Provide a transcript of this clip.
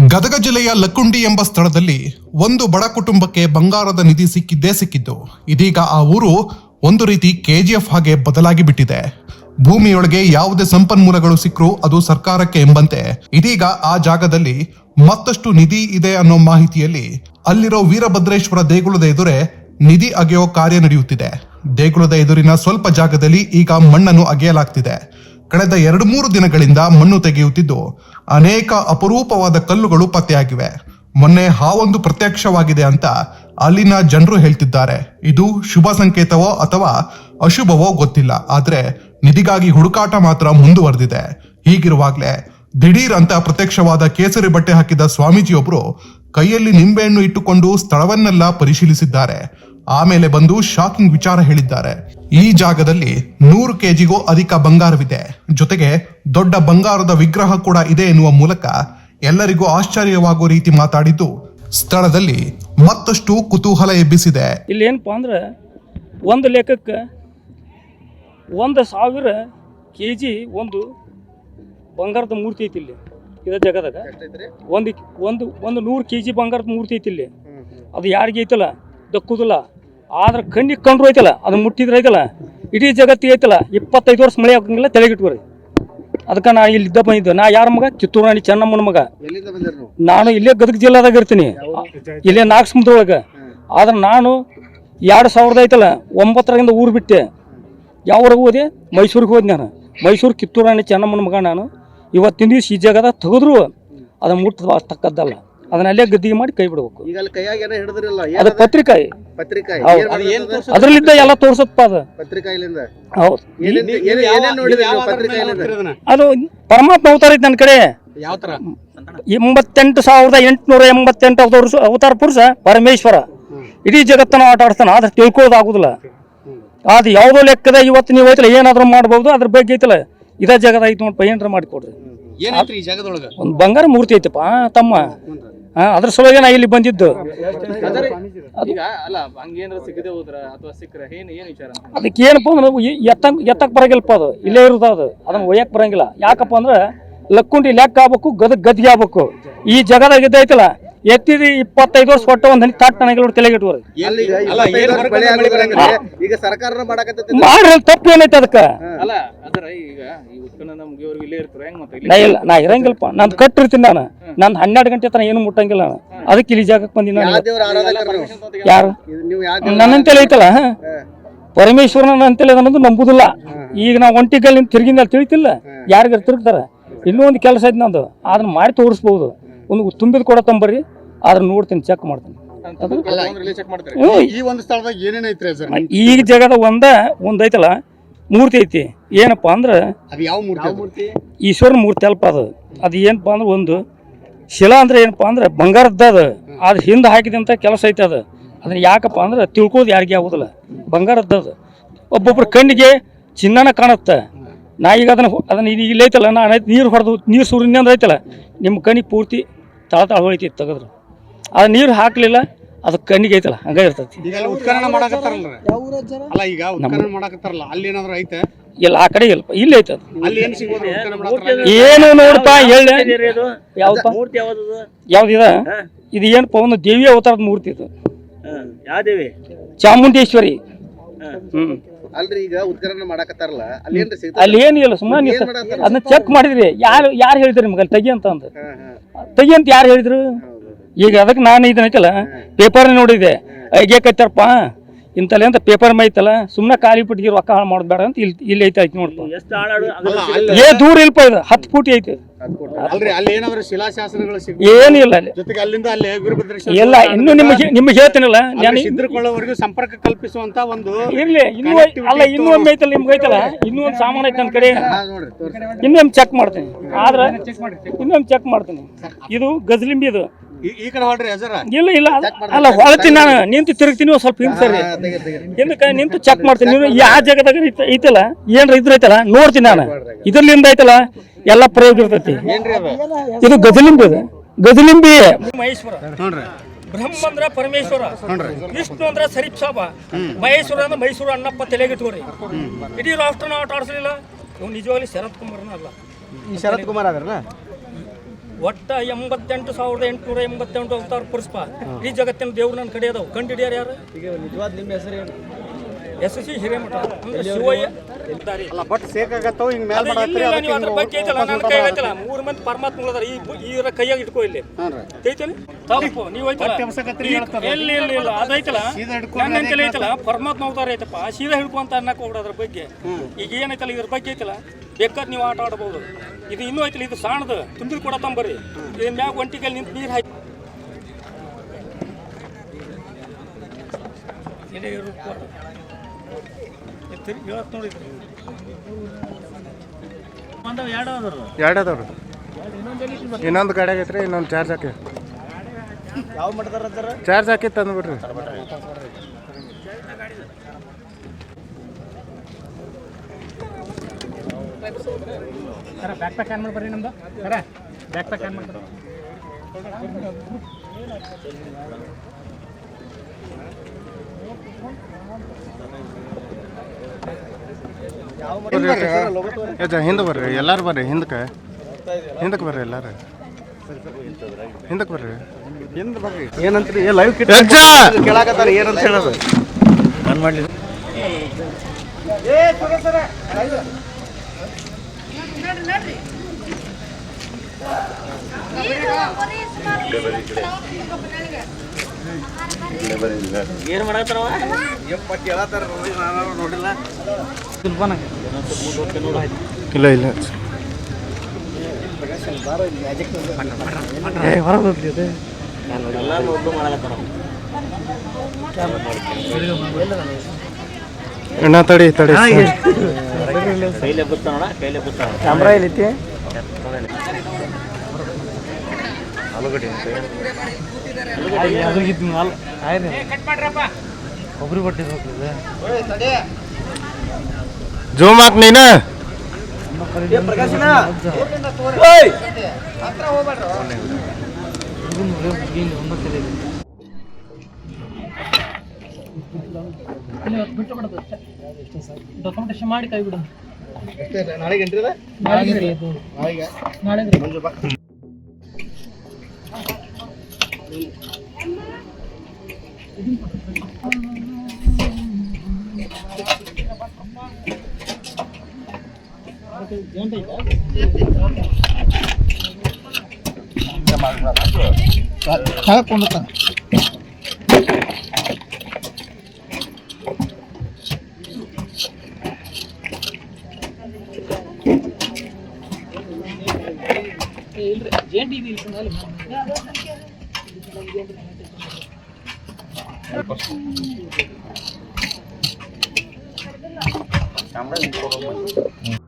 ಗದಗ ಜಿಲ್ಲೆಯ ಲಕ್ಕುಂಡಿ ಎಂಬ ಸ್ಥಳದಲ್ಲಿ ಒಂದು ಬಡ ಕುಟುಂಬಕ್ಕೆ ಬಂಗಾರದ ನಿಧಿ ಸಿಕ್ಕಿದ್ದೇ ಸಿಕ್ಕಿದ್ದು. ಇದೀಗ ಆ ಊರು ಒಂದು ರೀತಿ ಕೆಜಿಎಫ್ ಹಾಗೆ ಬದಲಾಗಿ ಬಿಟ್ಟಿದೆ. ಭೂಮಿಯೊಳಗೆ ಯಾವುದೇ ಸಂಪನ್ಮೂಲಗಳು ಸಿಕ್ಕರೂ ಅದು ಸರ್ಕಾರಕ್ಕೆ ಎಂಬಂತೆ. ಇದೀಗ ಆ ಜಾಗದಲ್ಲಿ ಮತ್ತಷ್ಟು ನಿಧಿ ಇದೆ ಅನ್ನೋ ಮಾಹಿತಿಯಲ್ಲಿ ಅಲ್ಲಿರೋ ವೀರಭದ್ರೇಶ್ವರ ದೇಗುಲದ ಎದುರೇ ನಿಧಿ ಅಗೆಯೋ ಕಾರ್ಯ ನಡೆಯುತ್ತಿದೆ. ದೇಗುಲದ ಎದುರಿನ ಸ್ವಲ್ಪ ಜಾಗದಲ್ಲಿ ಈಗ ಮಣ್ಣನ್ನು ಅಗೆಯಲಾಗ್ತಿದೆ. ಕಳೆದ ಎರಡು ಮೂರು ದಿನಗಳಿಂದ ಮಣ್ಣು ತೆಗೆಯುತ್ತಿದ್ದು ಅನೇಕ ಅಪರೂಪವಾದ ಕಲ್ಲುಗಳು ಪತ್ತೆಯಾಗಿವೆ. ಮೊನ್ನೆ ಹಾವೊಂದು ಪ್ರತ್ಯಕ್ಷವಾಗಿದೆ ಅಂತ ಅಲ್ಲಿನ ಜನರು ಹೇಳ್ತಿದ್ದಾರೆ. ಇದು ಶುಭ ಸಂಕೇತವೋ ಅಥವಾ ಅಶುಭವೋ ಗೊತ್ತಿಲ್ಲ. ಆದ್ರೆ ನಿಧಿಗಾಗಿ ಹುಡುಕಾಟ ಮಾತ್ರ ಮುಂದುವರೆದಿದೆ. ಹೀಗಿರುವಾಗಲೇ ದಿಢೀರ್ ಅಂತ ಪ್ರತ್ಯಕ್ಷವಾದ ಕೇಸರಿ ಬಟ್ಟೆ ಹಾಕಿದ ಸ್ವಾಮೀಜಿಯೊಬ್ಬರು ಕೈಯಲ್ಲಿ ನಿಂಬೆಹಣ್ಣು ಇಟ್ಟುಕೊಂಡು ಸ್ಥಳವನ್ನೆಲ್ಲ ಪರಿಶೀಲಿಸಿದ್ದಾರೆ. ಆಮೇಲೆ ಬಂದು ಶಾಕಿಂಗ್ ವಿಚಾರ ಹೇಳಿದ್ದಾರೆ. ಈ ಜಾಗದಲ್ಲಿ ನೂರು ಕೆಜಿಗೂ ಅಧಿಕ ಬಂಗಾರವಿದೆ. ಜೊತೆಗೆ ದೊಡ್ಡ ಬಂಗಾರದ ವಿಗ್ರಹ ಕೂಡ ಇದೆ ಎನ್ನುವ ಮೂಲಕ ಎಲ್ಲರಿಗೂ ಆಶ್ಚರ್ಯವಾಗುವ ರೀತಿ ಮಾತಾಡಿದ್ದು ಸ್ಥಳದಲ್ಲಿ ಮತ್ತಷ್ಟು ಕುತೂಹಲ ಎಬ್ಬಿಸಿದೆ. ಇಲ್ಲಿ ಏನಪ್ಪಾ ಅಂದ್ರೆ ಒಂದು ಲೆಕ್ಕಕ್ಕೆ ಒಂದು ಸಾವಿರ ಕೆ ಜಿ ಒಂದು ಬಂಗಾರದ ಮೂರ್ತಿ ಐತಿ ಇಲ್ಲಿ. ಇದ ಜಗದಾಗ. ಒಂದು ಒಂದು ಒಂದು ನೂರು ಕೆ ಜಿ ಬಂಗಾರದ ಮೂರ್ತಿ ಐತಿ ಇಲ್ಲಿ. ಅದು ಯಾರಿಗೆ ಐತಲ್ಲ? ದಕ್ಕುದಿಲ್ಲ. ಆದ್ರೆ ಕಣ್ಣಿಗೆ ಕಂಡ್ರು ಐತಲ್ಲ ಅದು ಮುಟ್ಟಿದ್ರೆ ಐತಲ್ಲ ಇಡೀ ಜಗತ್ತಿಗೆ ಐತಲ್ಲ ಇಪ್ಪತ್ತೈದು ವರ್ಷ ಮಳೆ ಆಗಂಗಿಲ್ಲ ರೀ ಅದಕ್ಕೆ ನಾ ಇಲ್ಲಿ ಇದ್ದ ಬಂದಿದ್ದೆ ನಾ ಯಾರ ಮಗ? ಕಿತ್ತೂರು ರಾಣಿ ಚೆನ್ನಮ್ಮನ ಮಗ. ನಾನು ಇಲ್ಲೇ ಗದಗ ಜಿಲ್ಲಾದಾಗ ಇರ್ತೀನಿ. ಇಲ್ಲೇ ನಾಲ್ಕು ಸಮುದ್ರೊಳಗೆ ಆದ್ರೆ ನಾನು ಎರಡು ಸಾವಿರದ ಐತಲ್ಲ ಒಂಬತ್ತರಾಗಿಂದ ಊರು ಬಿಟ್ಟೆ. ಯಾವ್ರಿಗೆ ಹೋದೆ? ಮೈಸೂರಿಗೆ ಹೋದ್ ನಾನು. ಮೈಸೂರು ಕಿತ್ತೂರು ರಾಣಿ ಚೆನ್ನಮ್ಮನ ಮಗ ನಾನು. ಇವತ್ತಿನ ದಿವಸ ಈ ಜಾಗದಾಗ ತೆಗೆದ್ರು ಅದನ್ನ ಮುಟ್ಟ ತಕ್ಕದ್ದಲ್ಲ ಅದನ್ನ ಅಲ್ಲೇ ಗದ್ದಿಗೆ ಮಾಡಿ ಕೈ ಬಿಡ್ಬೇಕು. ಈಗ ಅಲ್ಲಿ ಕೈಯಾಗ ಏನೋ ಹಿಡಿದ್ರಿಲ್ಲ ಅದು ಪತ್ರಿಕಾಯಿ. ಪತ್ರಿಕಾಯಿ. ಹೌದು. ಏನ್? ಅದ್ರಲ್ಲಿದ್ದ ಎಲ್ಲ ತೋರ್ಸಪ್ಪ ಅದು. ಪತ್ರಿಕಾ ಹೌದು. ಏನೇನ್ ಏನೇನ್- ಏನೇನ್ ನೋಡಿದ್ರಿ ನೀವು ಪತ್ರಿಕಾ ಇಲ್ಲಿಂದ ಅದು ಪರಮಾತ್ಮ ಅವತಾರ ಐತೆ ನನ್ನ ಕಡೆ. ಯಾವ ತರ? ಎಂಬತ್ತೆಂಟು ಸಾವಿರದ ಎಂಟುನೂರ ಎಂಬತ್ತೆಂಟು ಅವತಾರ ಅವತಾರ ಪುರುಷ ಪರಮೇಶ್ವರ. ಇಡೀ ಜಗತ್ತನ್ನು ಆಟ ಆಡ್ತಾನೆ ಆದ್ರೆ ತಿಳ್ಕೊಳ್ಳೋದಾಗುದಿಲ್ಲ ಅದು ಯಾವುದೋ ಲೆಕ್ಕದ ಇವತ್ತು ನೀವು ಐತಲ್ಲ ಏನಾದ್ರೂ ಮಾಡ್ಬೋದು ಅದ್ರ ಬಗ್ಗೆ ಐತಲ್ಲ. ಇದೇ ಜಗದ ಐತೆ ನೋಡಪ್ಪ ಏನಾರ ಮಾಡಿಕೊಡ್ರಿ. ಏನೈತ್ರಿ ಈ ಜಾಗದೊಳಗ? ಒಂದು ಬಂಗಾರ ಮೂರ್ತಿ ಐತಪ್ಪ ತಮ್ಮ. ಅದ್ರ ಸಲುವಾಗಿ ನಾ ಇಲ್ಲಿ ಬಂದಿದ್ದು. ಅದಕ್ಕೆ ಏನಪ್ಪ ಅಂದ್ರೆ ಎತ್ತಂಗ್ ಎತ್ತಕ್ ಬರಂಗಿಲ್ಲಪ್ಪ ಅದು. ಇಲ್ಲೇ ಇರೋದು ಅದು. ಅದನ್ನ ಒಯ್ಯಕ್ ಬರಂಗಿಲ್ಲ. ಯಾಕಪ್ಪ ಅಂದ್ರೆ ಲಕ್ಕುಂಡಿ ಲೆಕ್ಕ ಆಗ್ಬೇಕು ಗದಗ್ ಗದ್ಗೆ ಆಗ್ಬೇಕು. ಈ ಜಗದಾಗ ಇದ್ದೈತಲ್ಲ ಎತ್ತಿದಿ ಇಪ್ಪತ್ತೈದು ವರ್ಷ ಕೊಟ್ಟ ಒಂದ್ ಹನಿ ತಾಟ್ ನನಗೆ ತಲೆಗೆ ಅಲ್ಲಿ ಈಗ ಸರ್ಕಾರ ಮಾಡ್ರಿ ತಪ್ಪು ಏನೈತೆ ಅದಕ್ಕೆ? ಅಲ್ಲ ಅದರ ಈಗ ಈ ಉತ್ಪನ್ನ ಮುಗಿಯೋರ್ಗು ಇಲ್ಲೇ ನಾ ಇಲ್ಲ ನಾ ಇರಂಗಿಲ್ಲಪ್ಪ. ನಾನು ಕಟ್ಟಿರ್ತೀನಿ ನಾನು. ನಾನು ಹನ್ನೆರಡು ಗಂಟೆ ತನ ಏನು ಮುಟ್ಟಂಗಿಲ್ಲ ನಾನು. ಅದಕ್ಕೆ ಇಲ್ಲಿ ಜಾಗಕ್ಕೆ ಬಂದಿನಿ ನಾನು. ದೇವ್ರ ಆರಾಧಕರು? ಯಾರು? ನನ್ನ ನೀವು ಐತಲ್ಲ ಪರಮೇಶ್ವರ ನನ್ನಂತೆಲ್ಲ ಐತಲ್ಲ? ಪರಮೇಶ್ವರನ ಅಂತೇಳಿ ಅನ್ನೋದು ನಂಬುದಿಲ್ಲ. ಈಗ ನಾವು ಒಂಟಿಗಲ್ಲಿ ನಿಮ್ ತಿರುಗಿಂದ ತಿಳಿತಿಲ್ಲ. ಯಾರಿಗಾರು ತಿರುಗ್ತಾರ. ಇನ್ನೂ ಒಂದು ಕೆಲಸ ಐತೆ ನಂದು. ಅದನ್ನ ಮಾಡಿ ತೋರಿಸ್ಬೋದು. ಒಂದು ತುಂಬಿದ ಕೊಡ ತಂಬರ್ರಿ. ಆದ್ರೆ ನೋಡ್ತೀನಿ ಚೆಕ್ ಮಾಡ್ತೀನಿ. ಚೆಕ್ ಮಾಡ್ತಾರೆ? ಹ್ಞೂ, ಈ ಒಂದು ಸ್ಥಳದಾಗ ಏನೇನ್ ಐತ್ರಿ ಸರ್? ಈ ಜಾಗದ ಒಂದ ಒಂದ್ ಐತಲ್ಲ ಮೂರ್ತಿ ಐತಿ. ಏನಪ್ಪಾ ಅಂದ್ರೆ ಅದು ಯಾವ ಮೂರ್ತಿ ಈಶ್ವರನ ಮೂರ್ತಿ ಅಲ್ಪ ಅದು. ಅದು ಏನಪ್ಪಾ ಅಂದ್ರೆ ಒಂದು ಶಿಲಾ ಅಂದ್ರೆ ಏನಪ್ಪಾ ಅಂದ್ರೆ ಬಂಗಾರದ್ದು ಅದು. ಅದು ಹಿಂದೆ ಹಾಕಿದಂಥ ಕೆಲಸ ಐತೆ ಅದು. ಅದನ್ನ ಯಾಕಪ್ಪ ಅಂದ್ರೆ ತಿಳ್ಕೊದು ಯಾರಿಗೆ ಆಗೋದಿಲ್ಲ. ಬಂಗಾರದ್ದು ಅದು. ಒಬ್ಬೊಬ್ರ ಕಣ್ಣಿಗೆ ಚಿನ್ನನ ಕಾಣುತ್ತೆ. ನಾ ಈಗ ಅದನ್ನ ಅದನ್ನ ಈಗ ಇಲ್ಲಿ ಐತಲ್ಲ ನಾನು ನೀರು ಹೊಡೆದು ನೀರು ಸೂರ್ಯನಿಂದ ಐತಲ್ಲ ನಿಮ್ಮ ಕಣ್ಣಿಗೆ ಪೂರ್ತಿ ತಳ ತಳ ಹೊಳಿತಿ ತೆಗೆದ್ರು. ಅದು ನೀರು ಹಾಕಲಿಲ್ಲ ಅದು ಕಣ್ಣಿಗೆ ಐತಲ್ಲ ಹಂಗ ಇರ್ತೈತಿ. ಈಗ ಅಲ್ಲಿ ಉತ್ಖನನ ಮಾಡಕತ್ತಾರಲ್ರ? ಅಲ್ಲ ಈಗ ಉತ್ಖನನ ಮಾಡಕತ್ತಾರಲ್ಲ ಅಲ್ಲಿ ಏನಾದ್ರು ಐತೆ? ಇಲ್ಲ ಆ ಕಡೆ ಇಲ್ಲಪ್ಪ ಇಲ್ಲಿ ಐತೆ ಅದು. ಅಲ್ಲಿ ಏನ್ ಸಿಗೋದು ಉತ್ಖನನ ಮಾಡತ್ತಾರ ಅಲ್ಲಿ? ಏನು ನೋಡಪ್ಪ ಹೇಳ. ಯಾವ್ದಪ್ಪ? ಮೂರ್ತಿ ಯಾವ್ದು ಯಾವ್ದಿದ ಇದು ಏನಪ್ಪ ಒಂದು ದೇವಿ ಅವತಾರದ ಮೂರ್ತಿ ಇದು. ಯಾವ ದೇವಿ? ಚಾಮುಂಡೇಶ್ವರಿ. ಹ್ಮ್. ಅಲ್ರಿ ಈಗ ಉತ್ಖನನ ಮಾಡಕತ್ತಾರಲ್ಲ ಅಲ್ಲಿ ಏನ್ರಿ ಸಿಗ್ತದ? ಅಲ್ಲಿ ಏನಿಲ್ಲ ಸುಮ್ಮನೆ ಅದನ್ನ ಚೆಕ್ ಮಾಡಿದ್ರಿ. ಯಾರು ಯಾರು ಹೇಳಿದ್ರಿ ನಿಮ್ಗೆ? ಅಲ್ಲಿ ತೆಗಿ ಅಂತ ಅಂದ. ಹಾ ಹಾ. ತೆಗಿ ಅಂತ ಯಾರು ಹೇಳಿದ್ರು? ಈಗ ಅದಕ್ಕೆ ನಾನು ಇದನ್ನ ಐತಲ್ಲ ಪೇಪರ್ ನೋಡಿದೆ. ಹೇಗೆ ಇಂತಲ್ಲ ಇಂತಲ್ಲಿ ಅಂತ ಪೇಪರ್ ಮೈತಲ್ಲ ಸುಮ್ಮನೆ ಖಾಲಿ ಪುಟ್ಟಿಗೆ ರೊಕ್ಕ ಹಾಳು ಮಾಡೋದು ಬೇಡ ಅಂತ ಇಲ್ಲಿ ಇಲ್ಲಿ ಐತೆ ಐತಿ ನೋಡಪ್ಪ ಏ ದೂರ ಇಲ್ಪ ಇದು ಹತ್ತು ಫೂಟಿ ಐತಿ. ಏನಿಲ್ಲ ಅಲ್ಲಿ ಜೊತೆಗೆ ಅಲ್ಲಿಂದ ಅಲ್ಲಿ ವೀರಭದ್ರೇಶ್ವರ ಎಲ್ಲ ಇನ್ನು ನಿಮಗೆ ನಿಮಗೆ ಹೇಳ್ತೀನಲ್ಲ ನಾನು ಸಿದ್ಧಕೊಳ್ಳೋವರೆಗೂ ಸಂಪರ್ಕ ಕಲ್ಪಿಸುವಂತ ಒಂದು ಇರ್ಲಿ ಇನ್ನೂ ಅಲ್ಲ ಇನ್ನೂ ಒಮ್ಮೆ ಐತಲ್ಲ ನಿಮ್ಗೆ ಐತಲ್ಲ? ಇನ್ನೂ ಒಂದು ಸಾಮಾನು ಐತೆ ನನ್ನ ಕಡೆ. ಇನ್ನೊಮ್ಮೆ ಚೆಕ್ ಮಾಡ್ತೀನಿ. ಆದ್ರೆ ಇನ್ನೊಮ್ಮೆ ಚೆಕ್ ಮಾಡ್ತೀನಿ. ಇದು ಗಜಲಿಂಬಿ ಇದು. ಈ- ಈ ಕಡೆ ಹೊಡ್ರಿ ಅಜರ. ಇಲ್ಲ ಇಲ್ಲ ಅಲ್ಲ ಹೊಳ್ತೀನಿ ನಾನು. ನಿಂತು ತಿರುಗ್ತೀನಿ ಒಂದ್ ಸ್ವಲ್ಪ ಹಿಂದೆ ಸರಿ. ಹಿಂದಕ್ಕೆ ನಿಂತು ಚೆಕ್ ಮಾಡ್ತೀನಿ. ನೀವು ಯಾವ ಜಾಗದಾಗ ಐತ- ಐತಲ್ಲ? ಏನ್ರ ಇದ್ರ ಐತಲ್ಲ? ನೋಡ್ತೀನಿ ನಾನು. ಇದ್ರಲಿಂದ ಐತಲ್ಲ? ಎಲ್ಲ ಪ್ರಯೋಗ ಇರ್ತೈತಿ. ಇದು ಗಜಲಿಂಬಿ ಇದು. ಗಜಲಿಂಬಿ. ಮಹೇಶ್ವರ. ಬ್ರಹ್ಮ ಅಂದ್ರ ಪರಮೇಶ್ವರ. ವಿಷ್ಣು ಅಂದ್ರ ಸರಿಪ್ ಸಾಬ ಮಹೇಶ್ವರ ಅಂದ್ರೆ ಮೈಸೂರು ಅಣ್ಣಪ್ಪ ತಲೆಗಿಟ್ಕೋರಿ. ಇಡೀ ರಾಷ್ಟ್ರ ನಾವು ಆಟ ಆಡಿಸಲಿಲ್ಲ. ಇವ್ ನಿಜವಾಗ್ಲಿ ಶರತ್ ಕುಮಾರ್ನ ಅಲ್ಲ. ಈ ಶರತ್ ಕುಮಾರ್ ಅದ್ರಲ್ಲ ಒಟ್ಟ ಎಂಬತ್ತೆಂಟು ಸಾವಿರದ ಎಂಟುನೂರ ಎಂಬತ್ತೆಂಟು ಅವತಾರ ಪುಷ್ಪ ಈ ಜಗತ್ತಿನ ದೇವ್ರು ನನ್ನ ಕಡೆ ಅದಾವ. ಕಂಡು ಹಿಡಿಯಾರ ಯಾರು? ಈಗ ನಿಜವಾದ ನಿಮ್ಮ ಹೆಸರು S S C Hiremath. Shivayya. ಅಲ್ಲ ಬಟ್ ಸೇಕಾಗತ್ತವ ಹಿಂಗ್ ಮೇಲ್ ಅದು ಅದಕ್ಕೆ ನೀವು ಅದ್ರ ಬಗ್ಗೆ ಐತಲ್ಲ ನನ್ನ ಕೈ ಐತಲ್ಲ ಮೂರು ಮಂದಿ ಪರಮಾತ್ಮ ಅದಾರ ಈ ಇವರ ಈ ಕೈಯಾಗ ಇಟ್ಕೋ ಇಲ್ಲಿ. ಐತಲ್ಲ ತಪ್ಪು ನೀವು ಐತಲ್ಲ. ಇಲ್ಲ ಇಲ್ಲ ಇಲ್ಲ ಅದೈತಲ್ಲ ನನ್ನ ಅಂತೆಲ್ಲ ಐತಲ್ಲ ಪರಮಾತ್ಮ ಅವತಾರ ಐತಪ್ಪ ಸೀದಾ ಹಿಡ್ಕೊಂತ ಅನ್ನಕ್ ಹೋಗ್ಬಿಡ ಅದ್ರ ಬಗ್ಗೆ. ಈಗ ಏನೈತಲ್ಲ ಇದ್ರ ಬಗ್ಗೆ ಐತಲ್ಲ? ಬೇಕಾದ್ ನೀವು ಆಟ ಆಡಬಹುದು ಇದು ಇನ್ನೂ ಐತಲ್ಲ ಇದು ಸಾಣದ ತುಂಬಿದ ಕೂಡ ತಂಬರ್ರಿ ಇದ್ರ ಮ್ಯಾಗ ಒಂಟಿಗೆ ನಿಂತು ನೀರು ಹಾಕಿ ಇದೇ ರೂಪ. ಇವತ್ತು ನೋಡಿದ್ರಿ. ಎರಡು ಅದಾವ್ರಿ ಇನ್ನೊಂದು ಗಾಡಿ ಆಗೈತ್ರಿ ಇನ್ನೊಂದು ಚಾರ್ಜ್ ಹಾಕಿ. ಯಾವ ಮಾಡ್ತಾರ ಅದಾರ ಚಾರ್ಜ್ ಹಾಕಿ ತಂದ್ಬಿಡ್ರಿ ಬ್ಯಾಕ್ ಪ್ಯಾಕ್ ಏನ್ ಮಾಡ್ಬರ್ರಿ ನಮ್ದು? ಸರ ಬ್ಯಾಕ್ ಪ್ಯಾಕ್ ಏನ್ ಮಾಡ್ತಾರೆ ಯಜ ಹಿಂದೆ ಬರ್ರಿ ಎಲ್ಲಾರು ಬರ್ರಿ ಹಿಂದಕ್ಕೆ. ಹಿಂದಕ್ಕೆ ಬರ್ರಿ ಎಲ್ಲಾರು. ಹಿಂದಕ್ಕೆ ಬರ್ರಿ. ಹಿಂದ್ ಬರ್ರಿ ಏನಂತ್ರಿ? ಏ ಲೈವ್ ಕಿಟ್ ಯಜ್ಜ! ಕೇಳಾಕತ್ತಾರ ಏನಂತ ಹೇಳೋದು? ನಾನು ಮಾಡ್ಲಿ ಏನ್ ಮಾಡತ್ತಾರವ ಯಪ್ಪ ಕೇಳತ್ತಾರ ನಾನು ನೋಡಿಲ್ಲ. ಇಲ್ಲ ಇಲ್ಲ. ಮಾಡಕತ್ತಾರ. ಅಣ್ಣ ತಡಿ ತಡಿ. ಕೈಲೇ ಬುತ್ತಾನ ಕೈಲೇ ಬುತ್ತಾನ ಕ್ಯಾಮ್ರಾ ಎಲ್ಲೈತಿ? ಜೂಮ್ ಹಾಕ್ ನೀನ. ಪ್ರಕಾಶನ. ಡಾಕ್ಯುಮೆಂಟೇಶನ್ ಮಾಡಿ ಕೈ ಬಿಡು. ನಾಳೆಗೆ ಎಂಟ್ರಿ ಅದ ನಾಳೆಗೆ. கொண்டு தாங்க ಜೇಂಟಿ